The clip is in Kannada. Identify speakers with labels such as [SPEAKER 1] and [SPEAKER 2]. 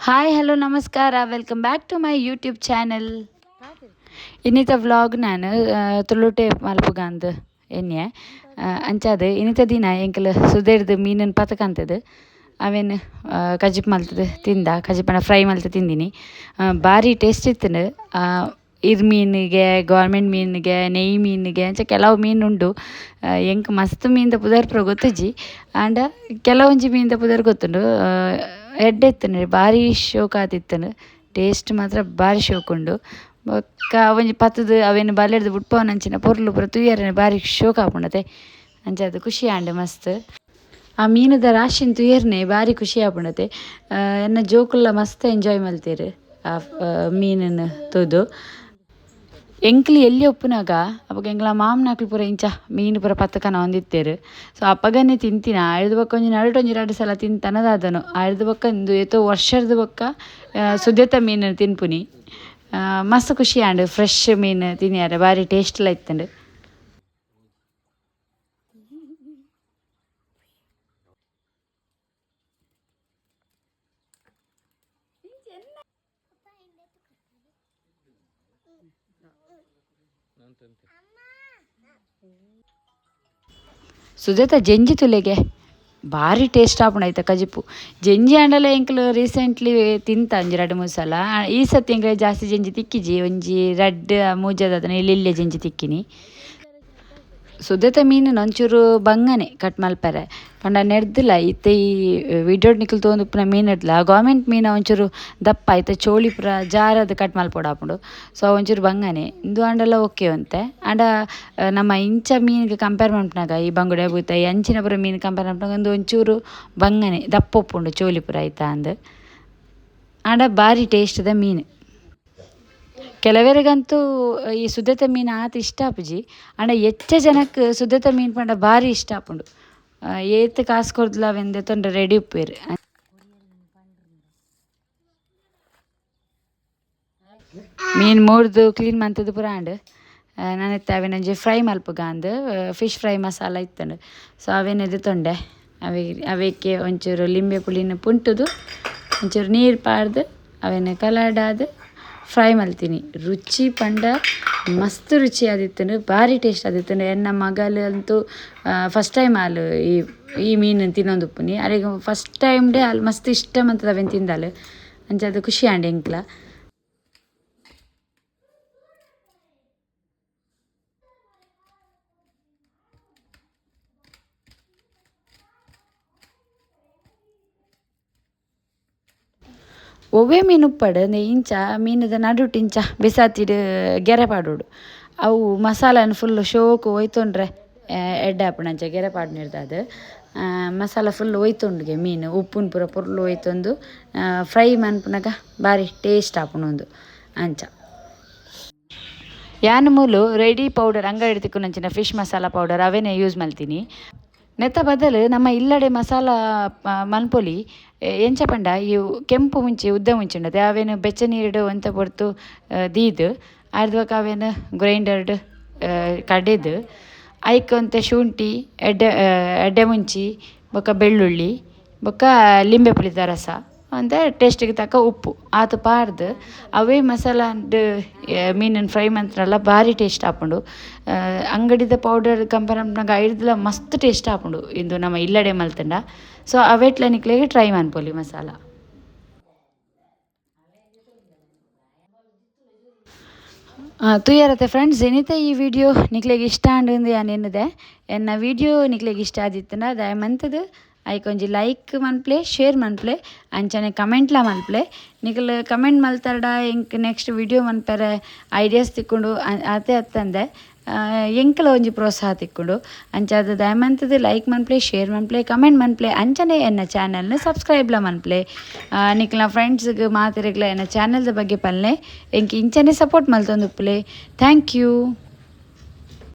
[SPEAKER 1] ಹಾಯ್ ಹಲೋ ನಮಸ್ಕಾರ. Welcome back to my YouTube channel ಇನ್ನಿತ vlog ನಾನು ತುಳುಟೆ ಮಲ್ಪುಗಾಂದ್ ಎಣ್ಣೆ ಅಂಚಾದ ಇನ್ನಿತ ದಿನ ಎಂಕಲ್ ಸುದೇರ್ದು ಮೀನನ್ನು ಪತಕ ಅಂತದು ಅವೇನು ಕಜಿಪ್ ಮಲ್ತದ ತಿಂದ ಕಜಿಪನ ಫ್ರೈ ಮಲ್ತು ತಿಂದಿನಿ. ಭಾರಿ ಟೇಸ್ಟ್ ಇತ್ತು ಇರ್ ಮೀನಿಗೆ ಗೌರ್ಮೆಂಟ್ ಮೀನಿಗೆ ನೆಯ್ ಮೀನಿಗೆ ಅಂಚ ಕೆಲವು ಮೀನು ಉಂಡು ಆ, ಎಂಕ್ ಮಸ್ತ್ ಮೀನ್ದ ಪುದರ್ ಪೂರ ಗೊತ್ತಜ್ಜಿ. ಆಂಡ ಕೆಲವೊಂಜಿ ಮೀನ್ದ ಪುದರ್ ಗೊತ್ತುಂಡು. ಆ, ಬಾರಿ ಇತ್ತನು ಭಾರಿ ಶೋಕ್ ಆತಿತ್ತನು ಟೇಸ್ಟ್ ಮಾತ್ರ ಬಾರಿ ಶೋಕ್ ಉಂಡು. ಬೊಕ್ಕ ಒಂಜಿ ಪತ್ತದು ಅವೇನು ಬಲೆಡ್ದು ಬುಡ್ಪವನಂಚಿನ ಪೊರ್ಲು ಪೂರ ತೂಯರೆ ಬಾರಿ ಶೋಕ್ ಆಪುನತೆ ಅಂಚ ಖುಷಿ ಆಂಡೆ ಮಸ್ತ್. ಆ ಮೀನುದ ರಾಶಿನ್ ತೂಯೆರ್ನೆ ಬಾರಿ ಖುಷಿ ಆಪುಂಡತೆ. ಎನ್ನ ಜೋಕುಲ್ಲ ಮಸ್ತ್ ಎಂಜಾಯ್ ಮಲ್ತೆರ್ ಆ ಮೀನನ್ನು ತೂದು. ಎಂಕ್ಲಿ ಎಲ್ಲಿ ಒಪ್ಪುನಾಗ? ಅವಾಗ ಎಂಕ್ಲ ಮಾಮನಾಕ್ಲು ಪೂರ ಇಂಚ, ಮೀನು ಪೂರ ಪತ್ತಕನ ಹೊಂದಿತ್ತೇರು ಸೊ ಅಪ್ಪಗನೆ ತಿಂತಿನ? ಆಯ್ದು ಬಕ್ಕ ಒಂಜಿ ನಡುಟ್ ಒಂಜಿ ಎರಡು ಸಲ ತಿಂತನದಾದನು ಆಯ್ದು ಬೊಕ್ಕ ಇಂದು ಏತೋ ವರ್ಷದ ಬೊಕ್ಕ ಸುದ್ಯತ ಮೀನು ತಿನ್ಪುನಿ. ಮಸ್ತ್ ಖುಷಿ ಆಂಡ್ ಫ್ರೆಶ್ ಮೀನು ತಿನ್ಯಾರ, ಭಾರಿ ಟೇಸ್ಟ್ಲ ಇತ್ತಂಡು. ಸುಜಾತ, ಜಂಜಿ ತುಲೆಗೆ ಭಾರಿ ಟೇಸ್ಟ್ ಆಪಣ ಆಯ್ತಾ ಕಜಿಪು. ಜಂಜಿ ಆಂಡಲ ಎಂಕಲು ರೀಸೆಂಟ್ಲಿ ತಿಂತ ಅಂಜಿ ಎರಡು ಮೂರು ಸಲ. ಈ ಸತಿ ಎಂಕ್ಲೆ ಜಾಸ್ತಿ ಜಂಜಿ ತಿಕ್ಕಿಜಿ. ಒಂಜಿ ರಡ್ ಮೂಜದ ಇಲ್ಲಿ ಇಲ್ಲೇ ಜಂಜಿ ತಿಕ್ಕಿನಿ. ಸುದೆತ ಮೀನು ಒಂಚೂರು ಬಂಗನೆ ಕಟ್ ಮಲ್ಪರೆ ಪಂಡ ನೆಡ್ದಿಲ್ಲ, ಇತ್ತೆ ಈ ವಿಡಿಯೋ ನಿಕ್ಲು ತೋಂದುಪ್ಪುನ ಮೀನ್ ಇಡ್ಲ ಗೋರ್ಮೆಂಟ್ ಮೀನ್ ಒಂಚೂರು ದಪ್ಪ ಐತೆ ಚೋಳಿ ಪೂರ ಜಾರದ್ ಕಟ್ ಮಲ್ಪೊಡಾಪುಂಡು ಸೊ ಒಂಚೂರು ಬಂಗನೆ. ಇಂದು ಆಂಡಲ ಓಕೆ ಅಂತೆ ಆಂಡ ನಮ್ಮ ಇಂಚ ಮೀನಿಗೆ ಕಂಪೇರ್ ಮಾಡ್ನಾಗ ಈ ಬಂಗುಡೆ ಬೂತ ಈ ಅಂಚಿನ ಪೂರ ಮೀನ್ ಕಂಪೇರ್ ಮನ್ಪುನಾಗ ಒಂದು ಒಂಚೂರು ಬಂಗನೆ, ದಪ್ಪ ಉಪ್ಪುಂಡು ಚೋಳಿ ಪೂರ ಐತ ಅಂದ್. ಆಂಡ ಭಾರಿ ಟೇಸ್ಟ್ದ ಮೀನು. ಕೆಲವರಿಗಂತೂ ಈ ಸುದ್ದತ ಮೀನು ಆತ ಇಷ್ಟ ಆಪುಜಿ ಆಂಡ ಹೆಚ್ಚ ಜನಕ್ಕೆ ಸುದ್ದತ ಮೀನು ಪಂಡ ಭಾರಿ ಇಷ್ಟ ಆಪುಂಡು ಏತ್ ಕಾಸು ಕೊರ್ದ್ಲ ಅವೆಂದೆ ತೊಂದ್ರೆ ರೆಡಿ ಉಪ್ಪೇರು. ಮೀನು ಮೂರ್ದು ಕ್ಲೀನ್ ಮಂತದ್ದು ಪುರ ಆಂಡ್ ನಾನು ಅವೇನಂಜಿ ಫ್ರೈ ಮಲ್ಪಗ ಫಿಶ್ ಫ್ರೈ ಮಸಾಲ ಇತ್ತಂಡು. ಸೊ ಅವೇನೆದು ತೊಂಡೆ. ಅವೇ, ಅವಕ್ಕೆ ಒಂಚೂರು ಲಿಂಬೆ ಪುಳಿನ ಪುಂಟುದು, ಒಂಚೂರು ನೀರು ಪಾಡ್ದು, ಅವೇನು ಕಲರ್ಡಾದು ಫ್ರೈ ಮಲ್ತೀನಿ ರುಚಿ ಪಂಡ, ಮಸ್ತ್ ರುಚಿ ಆದಿತ್ತಂಡು ಭಾರಿ ಟೇಸ್ಟ್ ಆದಿತ್ತಂಡು ಎನ್ನ ಮಗಲಂತೂ ಫಸ್ಟ್ ಟೈಮ್ ಆಲು ಈ ಈ ಮೀನು ತಿನ್ನೊಂದುಪ್ಪುನಿ ಅರೆಗ್ ಫಸ್ಟ್ ಟೈಮ್ ಡೇ ಅಲ್ಲಿ ಮಸ್ತ್ ಇಷ್ಟ ಮಂತದ ಅವೆನ್ ತಿಂದಾಲು. ಅಂಚಾದ್ ಖುಷಿ ಆಂಡ್ ಎಂಕ್ಲ. ಒವ್ವೆ ಮೀನು ಉಪ್ಪಡು ಅಂದೆ ಇಂಚ, ಮೀನದ ನಡುಟ್ ಇಂಚ ಬಿಸಾತಿಡ್, ಗೆರೆ ಪಾಡೋಡು. ಅವು ಮಸಾಲನ ಫುಲ್ ಶೋಕು ಒಯ್ತೊಂಡ್ರೆ ಎಡ್ಡೆ ಆಪುಂಡು ಅಂಚ ಗೆರೆ ಪಾಡ್ನಿರ್ದಾದ್ ಮಸಾಲ ಫುಲ್ ಒಯ್ತೊಂಡುಗೆ ಮೀನು, ಉಪ್ಪುನ ಪೂರ ಪೊರ್ಲು ಒಯ್ತೊಂದು ಫ್ರೈ ಮನ್ಪುನಗ ಭಾರಿ ಟೇಸ್ಟ್ ಆಪುಂಡು ಅಂಚ. ಯಾನ್ ಮೂಲು ರೆಡಿ ಪೌಡರ್ ಅಂಗಡಿ ತಿಕ್ಕುನಂಚಿನ ಫಿಶ್ ಮಸಾಲ ಪೌಡರ್ ಅವೇನೇ ಯೂಸ್ ಮಲ್ತೀನಿ. ನೆತ್ತ ಬದಲು ನಮ್ಮ ಇಲ್ಲಡೆ ಮಸಾಲ ಮಲ್ಪೊಲಿ ಎಂಚ ಪಂಡ, ಈ ಕೆಂಪು ಮುಂಚಿ, ಉದ್ದ ಮುಂಚಿಂಡತೆ ಅವೇನು ಬೆಚ್ಚ ನೀರಿಡು ಅಂತ ಪೊರ್ತು ದೀದು. ಅರ್ಧಕ್ಕೆ ಅವೇನು ಗ್ರೈಂಡರ್ಡ್ ಕಡೆದು ಒಂತೆ ಶುಂಠಿ, ಎಡ್ಡೆ ಎಡ್ಡೆ ಮುಂಚಿ, ಬೊಕ್ಕ ಬೆಳ್ಳುಳ್ಳಿ, ಬೊಕ್ಕ ಲಿಂಬೆ ಪುಳಿದ ರಸ. ಅಂತ ಟೇಸ್ಟಿಗೆ ತಕ್ಕ ಉಪ್ಪು ಆತು ಪಾಡ್ದು ಅವೇ ಮಸಾಲ ಮೀನಿನ ಫ್ರೈ ಮಂತ್ರಲ್ಲ ಭಾರಿ ಟೇಸ್ಟ್ ಆಪುಂಡು ಅಂಗಡಿದ ಪೌಡರ್ ಕಂಪೇರ್ ನಂಗೆ ಐಡ್ಲ ಮಸ್ತ್ ಟೇಸ್ಟ್ ಆಪುಂಡು ಇಂದು ನಮ್ಮ ಇಲ್ಲಡೆ ಮಲ್ತಂಡ ಸೊ ಅವೇಟ್ಲ ನಿಕ್ಲೆಗೆ ಟ್ರೈ ಮನ್ಪೊಲಿ ಮಸಾಲ ತುಯ್ಯರತ್ತೆ ಫ್ರೆಂಡ್ಸ್ ಏನಿತ ಈ ವಿಡಿಯೋ ನಿಕ್ಲೆಗೆ ಇಷ್ಟ ಅಂಡು ಅನ್ನದೆ ಎನ್ನ ವಿಡಿಯೋ ನಿಕ್ಲೆಗೆ ಇಷ್ಟ ಆದಿತ್ತಂಡ ದಯಮಂತದು ಐಕೊಂಜಿ ಲೈಕ್ ಮನ್ಪ್ಲೆ ಶೇರ್ ಮನ್ಪ್ಲೆ, ಅಂಚನೆ ಕಮೆಂಟ್ಲ ಮನ್ಪ್ಲೆ. ನಿಕಲ್ ಕಮೆಂಟ್ ಮಲ್ತಾರಡ ಎಂಕ್ ನೆಕ್ಸ್ಟ್ ವಿಡಿಯೋ ಮನ್ಪೆರೆ ಐಡಿಯಾಸ್ ತಿಕ್ಕೊಂಡು ಅತ್ತೆ ಅತೆ ಅತ್ತಂದೆ. ಎಂಕಲ ಒಂಜಿ ಪ್ರೋತ್ಸಾಹ ತಿಕ್ಕೊಂಡು. ಅಂಚಾದ ದಯಮಂತದ ಲೈಕ್ ಮನ್ಪ್ಲೆ ಶೇರ್ ಮನ್ಪ್ಲೆ ಕಮೆಂಟ್ ಮನ್ಪ್ಲೆ, ಅಂಚನೆ ಎನ್ನ ಚಾನಲ್ನ ಸಬ್ಸ್ಕ್ರೈಬ್ಲ ಮನ್ಪ್ಲೆ. ನಿಕ್ಲ ಫ್ರೆಂಡ್ಸ್ಗೆ ಮಾತಿರಗ್ಲ ಎನ್ನ ಚಾನಲ್ದ ಬಗ್ಗೆ ಪಲ್ನೆ, ಎಂಕ್ ಇಂಚನೆ ಸಪೋರ್ಟ್ ಮಲ್ತೊಂದುಪ್ಪಲೆ. Thank you